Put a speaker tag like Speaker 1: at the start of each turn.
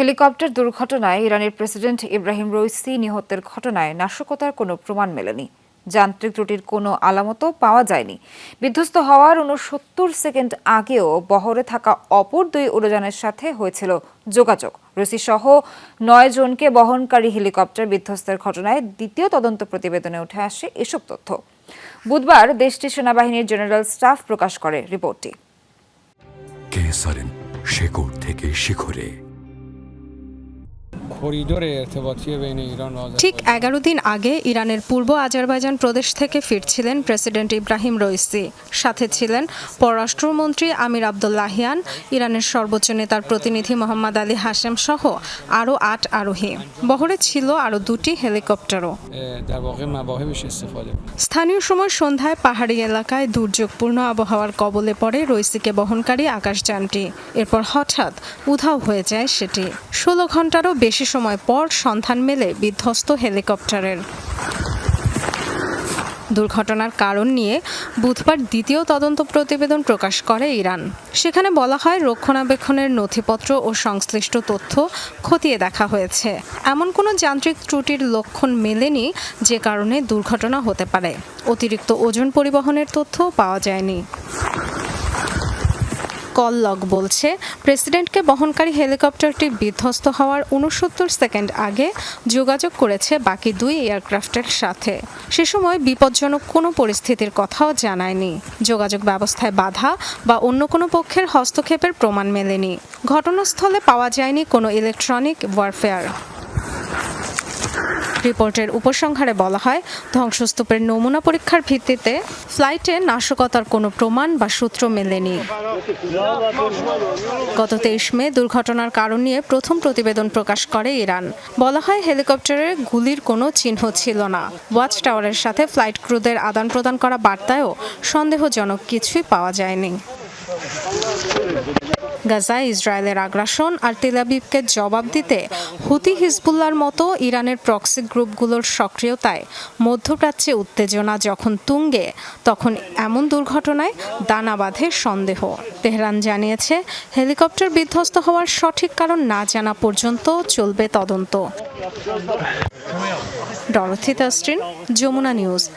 Speaker 1: Helicopter দুর্ঘটনায় ইরানের president Ibrahim Raisi নিহতের ঘটনায় নাশকতার কোনো প্রমাণ মেলেনি। যান্ত্রিক ত্রুটির কোনো আলামতও পাওয়া যায়নি। বিধ্বস্ত হওয়ার উনসত্তর সেকেন্ড আগেও বহরে থাকা অপর দুই উড়োযানের সাথে হয়েছিল যোগাযোগ। রসি সহ নয় জনকে বহনকারী হেলিকপ্টার বিধ্বস্তের ঘটনায় দ্বিতীয় তদন্ত প্রতিবেদনে উঠে আসে এসব তথ্য। বুধবার দেশটির সেনাবাহিনীর জেনারেল স্টাফ প্রকাশ করে রিপোর্টটি।
Speaker 2: থেকে শিখরে।
Speaker 3: ঠিক এগারো দিন আগে ইরানের পূর্ব আজারবাইজান প্রদেশ থেকে ফিরছিলেন প্রেসিডেন্ট ইব্রাহিম রইসি। সাথে ছিলেন পররাষ্ট্রমন্ত্রী আমির আবদুল্লাহিয়ান ইরানের সর্বোচ্চ নেতার প্রতিনিধি মোহাম্মদ আলী হাশেম সহ আরও আট আরোহী। বহরে ছিল আরও দুটি হেলিকপ্টারও। স্থানীয় সময় সন্ধ্যায় পাহাড়ি এলাকায় দুর্যোগপূর্ণ আবহাওয়ার কবলে পড়ে রইসিকে বহনকারী আকাশযানটি। এরপর হঠাৎ উধাও হয়ে যায় সেটি। ষোলো ঘন্টারও বেশি সময় পর সন্ধান মেলে বিধ্বস্ত হেলিকপ্টারের। দুর্ঘটনার কারণ নিয়ে বুধবার দ্বিতীয় তদন্ত প্রতিবেদন প্রকাশ করে ইরান। সেখানে বলা হয়, রক্ষণাবেক্ষণের নথিপত্র ও সংশ্লিষ্ট তথ্য খতিয়ে দেখা হয়েছে। এমন কোনো যান্ত্রিক ত্রুটির লক্ষণ মেলেনি যে কারণে দুর্ঘটনা হতে পারে। অতিরিক্ত ওজন পরিবহনের তথ্য পাওয়া যায়নি। কল লগ বলছে, প্রেসিডেন্টকে বহনকারী হেলিকপ্টারটি বিধ্বস্ত হওয়ার উনসত্তর সেকেন্ড আগে যোগাযোগ করেছে বাকি দুই এয়ারক্রাফটের সাথে। সে সময় বিপজ্জনক কোনো পরিস্থিতির কথাও জানায়নি। যোগাযোগ ব্যবস্থায় বাধা বা অন্য কোনো পক্ষের হস্তক্ষেপের প্রমাণ মেলেনি। ঘটনাস্থলে পাওয়া যায়নি কোনো ইলেকট্রনিক ওয়ারফেয়ার। রিপোর্টের উপসংহারে বলা হয়, ধ্বংসস্তূপের নমুনা পরীক্ষার ভিত্তিতে ফ্লাইটে নাশকতার কোনো প্রমাণ বা সূত্র মেলেনি। গত তেইশ মে দুর্ঘটনার কারণ নিয়ে প্রথম প্রতিবেদন প্রকাশ করে ইরান। বলা হয়, হেলিকপ্টারে গুলির কোনো চিহ্ন ছিল না। ওয়াচ টাওয়ারের সাথে ফ্লাইট ক্রুদের আদান প্রদান করা বার্তায়ও সন্দেহজনক কিছুই পাওয়া যায়নি। গাজায় ইসরায়েলের আগ্রাসন আর তেলাবিবকে জবাব দিতে হুতি হিজবুল্লার মতো ইরানের প্রক্সি গ্রুপগুলোর সক্রিয়তায় মধ্যপ্রাচ্যে উত্তেজনা যখন তুঙ্গে, তখন এমন দুর্ঘটনায় দানা বাঁধে সন্দেহ। তেহরান জানিয়েছে, হেলিকপ্টার বিধ্বস্ত হওয়ার সঠিক কারণ না জানা পর্যন্ত চলবে তদন্ত। ডরথি তাস্ট্রিন যমুনা নিউজ।